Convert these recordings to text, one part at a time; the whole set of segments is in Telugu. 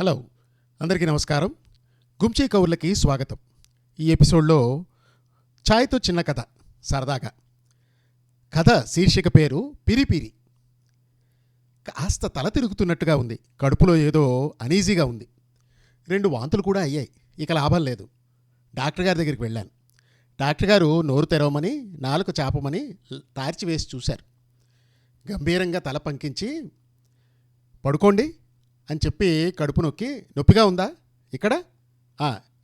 హలో అందరికీ నమస్కారం. గుంచీ కౌర్లకి స్వాగతం. ఈ ఎపిసోడ్లో ఛాయ్తో చిన్న కథ సరదాగా. కథ శీర్షిక పేరు పిరిపిరి. కాస్త తల తిరుగుతున్నట్టుగా ఉంది. కడుపులో ఏదో అనీజీగా ఉంది. రెండు వాంతులు కూడా అయ్యాయి. ఇక లాభం లేదు. డాక్టర్ గారి దగ్గరికి వెళ్ళాను. డాక్టర్ గారు నోరు తెరవమని నాలుక చాపమని తార్చి వేసి చూశారు. గంభీరంగా తల పంకించి పడుకోండి అని చెప్పి కడుపు నొక్కి నొప్పిగా ఉందా? ఇక్కడ?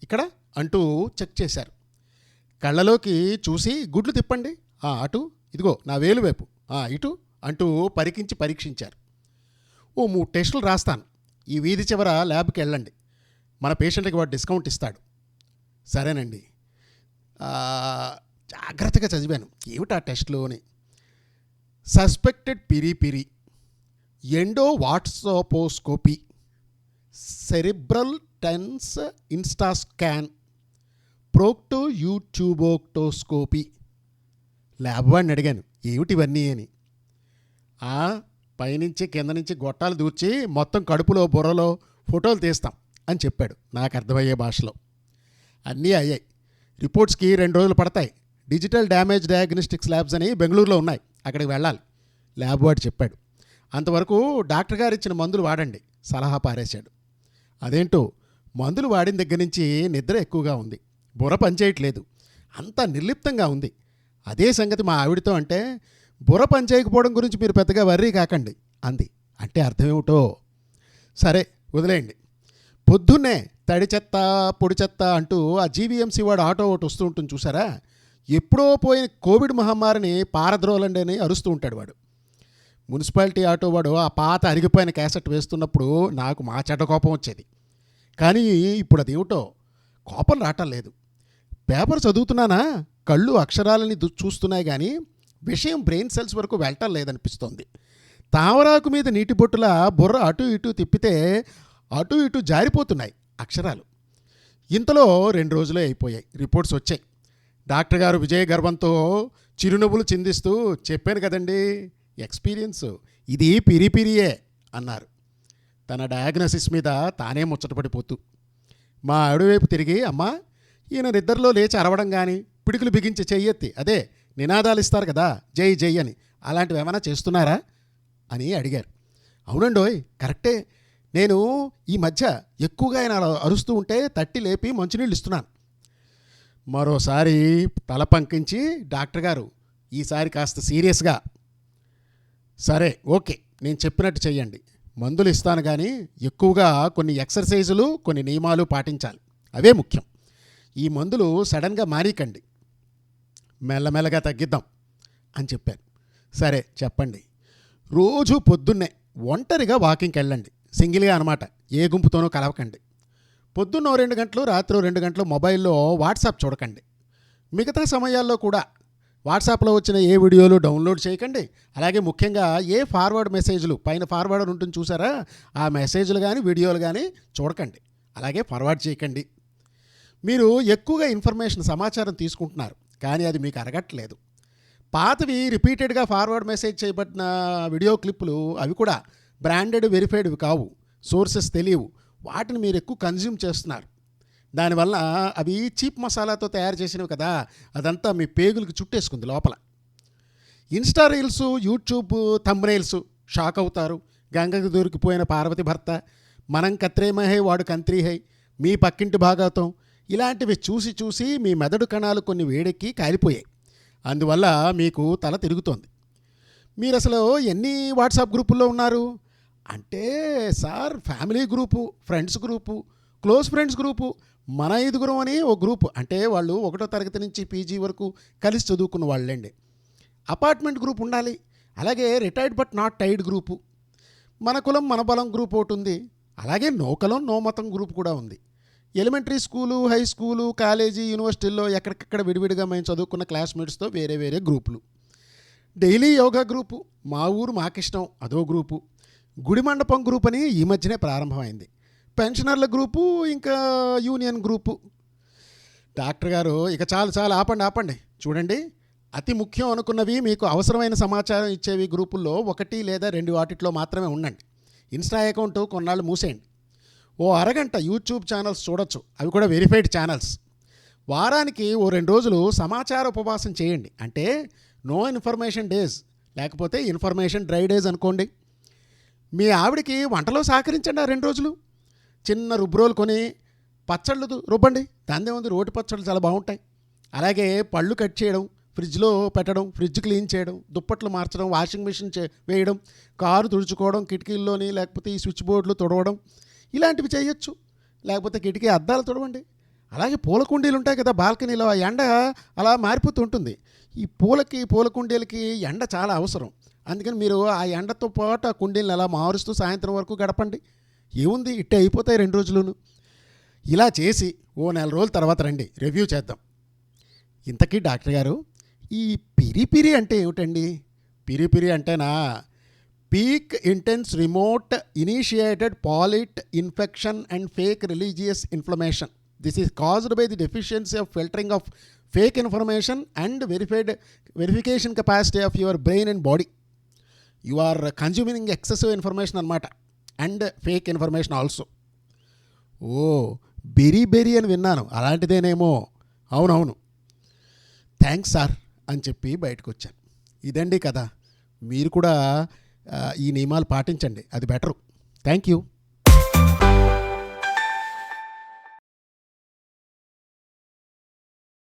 ఇక్కడ అంటూ చెక్ చేశారు. కళ్ళలోకి చూసి గుడ్లు తిప్పండి. అటు ఇదిగో నా వేలు వైపు. ఇటు అంటూ పరికించి పరీక్షించారు. ఓ మూడు టెస్టులు రాస్తాను. ఈ వీధి చివర ల్యాబ్కి వెళ్ళండి. మన పేషెంట్కి వాడు డిస్కౌంట్ ఇస్తాడు. సరేనండి. జాగ్రత్తగా చదివాను. ఏమిటా టెస్ట్లోని సస్పెక్టెడ్ పిరి పిరి. Endo వాట్సాపోస్కోపీ cerebral tense ఇన్స్టాస్కాన్ procto యూట్యూబోక్టోస్కోపీ. Lab వాడిని అడిగాను. ఏమిటి ఇవన్నీ అని? పైనుంచి కింద నుంచి గొట్టాలు దూర్చి మొత్తం కడుపులో బుర్రలో ఫోటోలు తీస్తాం అని చెప్పాడు. నాకు అర్థమయ్యే భాషలో. అన్నీ అయ్యాయి. రిపోర్ట్స్కి రెండు రోజులు పడతాయి. డిజిటల్ డ్యామేజ్ డయాగ్నోస్టిక్స్ ల్యాబ్స్ అని బెంగళూరులో ఉన్నాయి. అక్కడికి వెళ్ళాలి. ల్యాబ్ వాడు చెప్పాడు. అంతవరకు డాక్టర్ గారు ఇచ్చిన మందులు వాడండి. సలహా పారేశాడు. అదేంటో మందులు వాడిన దగ్గర నుంచి నిద్ర ఎక్కువగా ఉంది. బుర్ర పనిచేయట్లేదు. అంతా నిర్లిప్తంగా ఉంది. అదే సంగతి మా ఆవిడతో అంటే బుర్ర పనిచేయకపోవడం గురించి మీరు పెద్దగా వర్రీ కాకండి అంది. అంటే అర్థమేమిటో సరే వదిలేయండి. పొద్దున్నే తడి చెత్త పొడి చెత్త అంటూ ఆ జీవీఎంసీ వాడు ఆటో ఒకటి వస్తూ ఉంటుంది చూసారా? ఎప్పుడో పోయిన కోవిడ్ మహమ్మారిని పారద్రోలండి అని అరుస్తూ ఉంటాడు వాడు. మున్సిపాలిటీ ఆటో వాడు ఆ పాత అరిగిపోయిన క్యాసెట్ వేస్తున్నప్పుడు నాకు మా చెడ్డ కోపం వచ్చేది. కానీ ఇప్పుడు అదేమిటో కోపం రావటం లేదు. పేపర్ చదువుతున్నానా? కళ్ళు అక్షరాలని చూస్తున్నాయి కానీ విషయం బ్రెయిన్ సెల్స్ వరకు వెళ్ళటం లేదనిపిస్తోంది. తామరాకు మీద నీటి బొట్టుల బుర్ర అటు ఇటు తిప్పితే అటు ఇటు జారిపోతున్నాయి అక్షరాలు. ఇంతలో రెండు రోజులే అయిపోయాయి. రిపోర్ట్స్ వచ్చాయి. డాక్టర్ గారు విజయ గర్వంతో చిరునవ్వులు చిందిస్తూ చెప్పాను కదండీ ఎక్స్పీరియన్స్ ఇది పిరి పిరియే అన్నారు. తన డయాగ్నోసిస్ మీద తానే ముచ్చటపడిపోతూ మా అడువైపు తిరిగి అమ్మా ఈయన నిద్రలో లేచి అరవడం కానీ పిడుకులు బిగించి చెయ్యెత్తి అదే నినాదాలు ఇస్తారు కదా జై జై అని అలాంటివి ఏమైనా చేస్తున్నారా? అని అడిగారు. అవునండోయ్ కరెక్టే. నేను ఈ మధ్య ఎక్కువగా ఆయన అరుస్తూ ఉంటే తట్టి లేపి మంచినీళ్ళు ఇస్తున్నాను. మరోసారి తల పంకించి డాక్టర్ గారు ఈసారి కాస్త సీరియస్గా సరే ఓకే నేను చెప్పినట్టు చెయ్యండి. మందులు ఇస్తాను కానీ ఎక్కువగా కొన్ని ఎక్సర్సైజులు కొన్ని నియమాలు పాటించాలి. అవే ముఖ్యం. ఈ మందులు సడన్గా మారీకండి. మెల్లమెల్లగా తగ్గిద్దాం అని చెప్పాను. సరే చెప్పండి. రోజు పొద్దున్నే ఒంటరిగా వాకింగ్కి వెళ్ళండి సింగిల్గా అనమాట ఏ గుంపుతోనూ కలవకండి. పొద్దున్న రెండు గంటలు రాత్రి రెండు గంటలు మొబైల్లో వాట్సాప్ చూడకండి. మిగతా సమయాల్లో కూడా వాట్సాప్లో వచ్చిన ఏ వీడియోలు డౌన్లోడ్ చేయకండి. అలాగే ముఖ్యంగా ఏ ఫార్వర్డ్ మెసేజ్లు పైన ఫార్వర్డ్ ఉంటుంది చూసారా? ఆ మెసేజ్లు కానీ వీడియోలు కానీ చూడకండి. అలాగే ఫార్వర్డ్ చేయకండి. మీరు ఎక్కువగా ఇన్ఫర్మేషన్ సమాచారం తీసుకుంటున్నారు. కానీ అది మీకు అరగట్లేదు. పాతవి రిపీటెడ్గా ఫార్వర్డ్ మెసేజ్ చేయబడిన వీడియో క్లిప్పులు అవి కూడా బ్రాండెడ్ వెరిఫైడ్వి కావు. సోర్సెస్ తెలియవు. వాటిని మీరు ఎక్కువ కన్జ్యూమ్ చేస్తున్నారు. దానివల్ల అవి చీప్ మసాలాతో తయారు చేసినవి కదా అదంతా మీ పేగులకు చుట్టేసుకుంది లోపల. Insta reels YouTube thumbnails shock అవుతారు. గంగకు దొరికిపోయిన పార్వతి భర్త మనం కత్రేమహై వాడు కంత్రిహై మీ పక్కింటి భాగాతం. ఇలాంటివి చూసి చూసి మీ మెదడు కణాలు కొన్ని వేడెక్కి కాలిపోయాయి. అందువల్ల మీకు తల తిరుగుతోంది. మీరు అసలు ఎన్ని వాట్సాప్ గ్రూపుల్లో ఉన్నారు? అంటే sir family group friends group close friends group మన ఐదుగురం అని ఓ గ్రూప్. అంటే వాళ్ళు ఒకటో తరగతి నుంచి పీజీ వరకు కలిసి చదువుకున్న వాళ్ళండి. అపార్ట్మెంట్ గ్రూప్ ఉండాలి. అలాగే retired but not tired group. మన కులం మన బలం గ్రూప్ ఒకటి ఉంది. అలాగే నో కులం నో మతం గ్రూప్ కూడా ఉంది. Elementary school high school college యూనివర్సిటీల్లో ఎక్కడికక్కడ విడివిడిగా మేము చదువుకున్న క్లాస్మేట్స్తో వేరే వేరే గ్రూపులు. డైలీ యోగా గ్రూపు మా ఊరు మాకిష్టం అదో గ్రూపు. గుడి మండపం గ్రూప్ అని ఈ మధ్యనే ప్రారంభమైంది. పెన్షనర్ల గ్రూపు ఇంకా యూనియన్ గ్రూపు. డాక్టర్ గారు ఇక చాలు చాలు ఆపండి ఆపండి. చూడండి అతి ముఖ్యం అనుకున్నవి మీకు అవసరమైన సమాచారం ఇచ్చేవి గ్రూపుల్లో ఒకటి లేదా రెండు వాటిట్లో మాత్రమే ఉండండి. ఇన్స్టా అకౌంట్ కొన్నాళ్ళు మూసేయండి. ఓ అరగంట యూట్యూబ్ ఛానల్స్ చూడొచ్చు. అవి కూడా వెరిఫైడ్ ఛానల్స్. వారానికి ఓ రెండు రోజులు సమాచార ఉపవాసం చేయండి. అంటే నో ఇన్ఫర్మేషన్ డేస్. లేకపోతే ఇన్ఫర్మేషన్ డ్రై డేస్ అనుకోండి. మీ ఆవిడకి వంటలో సహకరించండి ఆ రెండు రోజులు. చిన్న రుబ్బురోలు కొని పచ్చళ్ళు రుబ్బండి. దాందే ఉంది రోటి పచ్చళ్ళు చాలా బాగుంటాయి. అలాగే పళ్ళు కట్ చేయడం ఫ్రిడ్జ్లో పెట్టడం ఫ్రిడ్జ్ క్లీన్ చేయడం దుప్పట్లు మార్చడం వాషింగ్ మిషన్ చే వేయడం కారు తుడుచుకోవడం కిటికీల్లోని లేకపోతే ఈ స్విచ్ బోర్డులు తుడవడం ఇలాంటివి చేయొచ్చు. లేకపోతే కిటికీ అద్దాలు తుడవండి. అలాగే పూల కుండీలు ఉంటాయి కదా బాల్కనీలో ఆ ఎండ అలా మారిపోతూ ఉంటుంది. ఈ పూలకి పూల కుండీలకి ఎండ చాలా అవసరం. అందుకని మీరు ఆ ఎండతో పాటు ఆ కుండీలను అలా మారుస్తూ సాయంత్రం వరకు గడపండి. ఏముంది? ఇట్టే అయిపోతాయి రెండు రోజులును. ఇలా చేసి ఓ నెల రోజుల తర్వాత రండి రివ్యూ చేద్దాం. ఇంతకీ డాక్టర్ గారు ఈ పిరి పిరి అంటే ఏమిటండి? పిరి పిరి అంటేనా? Peak intense remote initiated polite infection and fake religious inflammation. This is caused by the deficiency of filtering of fake information and verified verification capacity of your brain and body. You are consuming excessive information అనమాట and fake information also. Oh beriberi అని విన్నాను. అలాంటిదేనేమో. అవునవును. థ్యాంక్స్ సార్ అని చెప్పి బయటకు వచ్చాను ఇదండి కదా మీరు కూడా ఈ నియమాలు పాటించండి. అది బెటరు. Thank you